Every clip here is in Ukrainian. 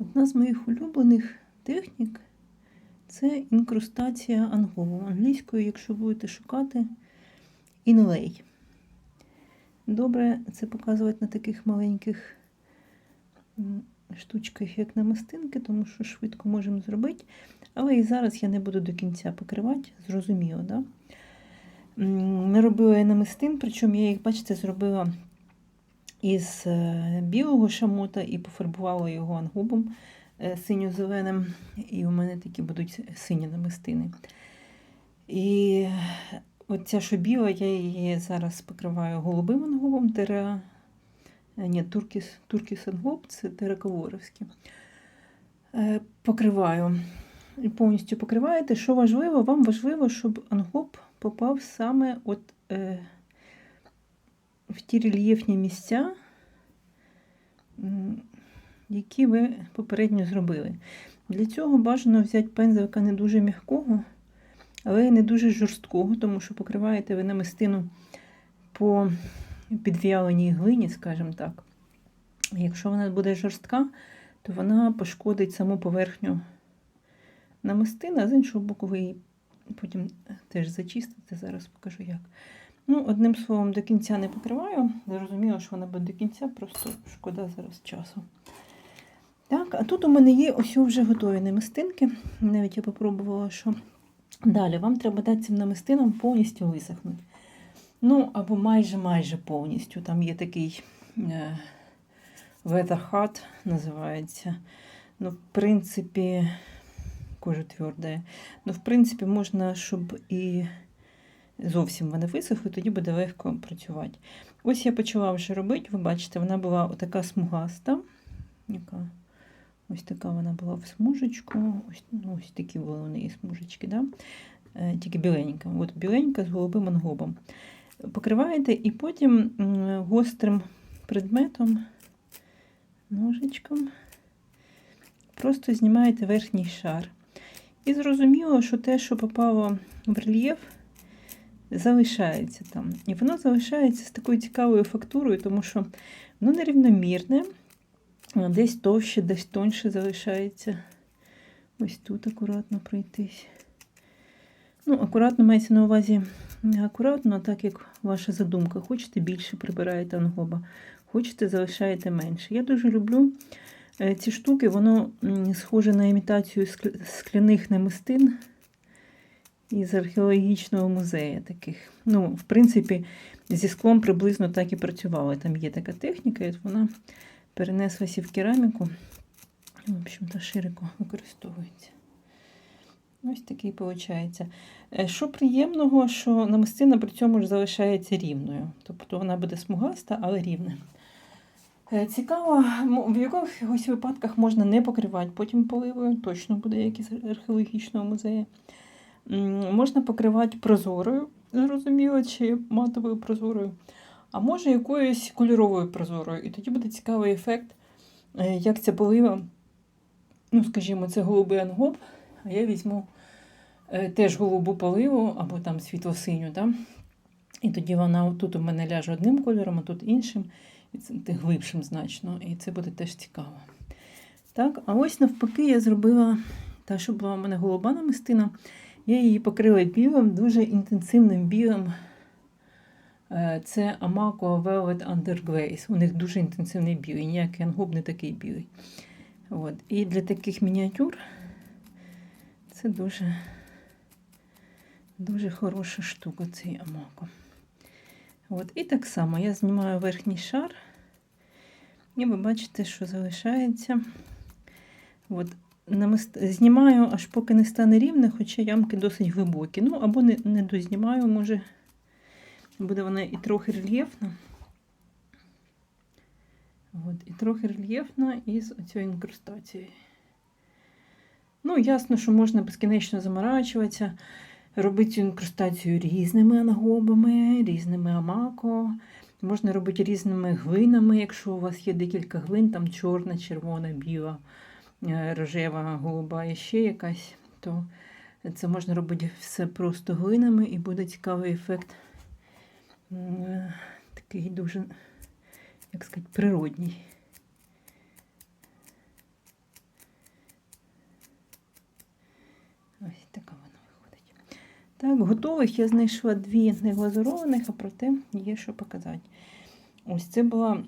Одна з моїх улюблених технік це інкрустація ангову. Англійською, якщо будете шукати, інлей. Добре це показувати на таких маленьких штучках, як намистинки, тому що швидко можемо зробити. Але і зараз я не буду до кінця покривати, зрозуміло, да? Не робила я намистин, причому я їх, бачите, зробила із е, білого шамота і пофарбувала його ангубом е, синьо-зеленим. І у мене такі будуть сині намистини. І от ця що біла, я її зараз покриваю голубим ангубом, тера... е, Ні, туркіс, туркіс ангуб, це тераковоровський. Покриваю. І повністю покриваєте. Що важливо, вам важливо, щоб ангуб попав саме от, в ті рельєфні місця, які ви попередньо зробили. Для цього бажано взяти пензлика не дуже м'якого, але й не дуже жорсткого, тому що покриваєте ви намистину по підв'яленій глині, скажімо так. Якщо вона буде жорстка, то вона пошкодить саму поверхню намистини, а з іншого боку, ви її потім теж зачистите. Зараз покажу як. Ну, одним словом, до кінця не покриваю. Зрозуміло, що вона буде до кінця, просто шкода зараз часу. Так, а тут у мене є ось вже готові намистинки. Навіть я попробувала, що далі вам треба дати цим намистинам повністю висохнути. Ну, або майже-майже повністю. Там є такий е, Hut називається. Ну, в принципі, кожа тверда. Ну, в принципі, можна, щоб і зовсім вони висохли, тоді буде легко працювати. Ось я почала вже робити, ви бачите, вона була така смугаста. Яка? Ось така вона була в смужечку. Ось, ну, ось такі були у неї смужечки, да? Е, тільки біленька. От біленька з голубим ангобом. Покриваєте і потім гострим предметом, ножичком, просто знімаєте верхній шар. І зрозуміло, що те, що попало в рельєф, залишається там. І воно залишається з такою цікавою фактурою, тому що воно нерівномірне, десь товще, десь тоньше залишається. Ось тут акуратно пройтись. Ну, акуратно мається на увазі не акуратно, так як ваша задумка. Хочете більше прибираєте ангоба, хочете залишаєте менше. Я дуже люблю е, ці штуки, воно схоже на імітацію скляних намистин із археологічного музею таких. Ну, в принципі, зі склом приблизно так і працювали. Там є така техніка, і вона перенеслася в кераміку. В общем-то, широко використовується. Ось такий виходить. Що приємного, що намистина при цьому ж залишається рівною. Тобто вона буде смугаста, але рівна. Е, Цікаво, в якихось випадках можна не покривати потім поливою, точно буде як із археологічного музею. Можна покривати прозорою, зрозуміло, чи матовою прозорою, а може якоюсь кольоровою прозорою. І тоді буде цікавий ефект, е, як ця полива, ну, скажімо, це голубий ангоб, а я візьму е, теж голубу поливу або там світло-синю. Да? І тоді вона тут у мене ляже одним кольором, а тут іншим, і це глибшим значно, і це буде теж цікаво. Так, а ось навпаки я зробила та, що була у мене голуба намистина. Я її покрила білим, дуже інтенсивним білим. Е, Це Amaco Velvet Under Glaze. У них дуже інтенсивний білий, ніякий ангоб не такий білий. От. І для таких мініатюр це дуже, дуже хороша штука, цей Amaco. От. І так само я знімаю верхній шар, і ви бачите, що залишається. От. Знімаю, аж поки не стане рівне, хоча ямки досить глибокі. Ну, або не, не дознімаю, може, буде вона і трохи рельєфна. От, і трохи рельєфна із цією інкрустацією. Ну, ясно, що можна безкінечно заморачуватися, робити цю інкрустацію різними ангобами, різними амако. Можна робити різними глинами, якщо у вас є декілька глин, там чорна, червона, біла, Е, рожева, голуба і ще якась, то це можна робити все просто глинами і буде цікавий ефект е, такий дуже, як сказати, природній. Ось така вона виходить. Так, готових я знайшла дві неглазурованих, а проте є що показати. Ось це була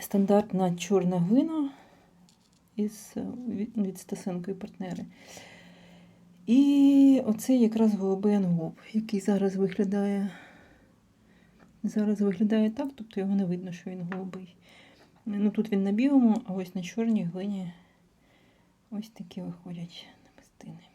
стандартна чорна глина із, е, від, Стасенко партнери. І оце якраз голубий ангоп, який зараз виглядає. Зараз виглядає так, тобто його не видно, що він голубий. Ну тут він на білому, а ось на чорній глині ось такі виходять намистини.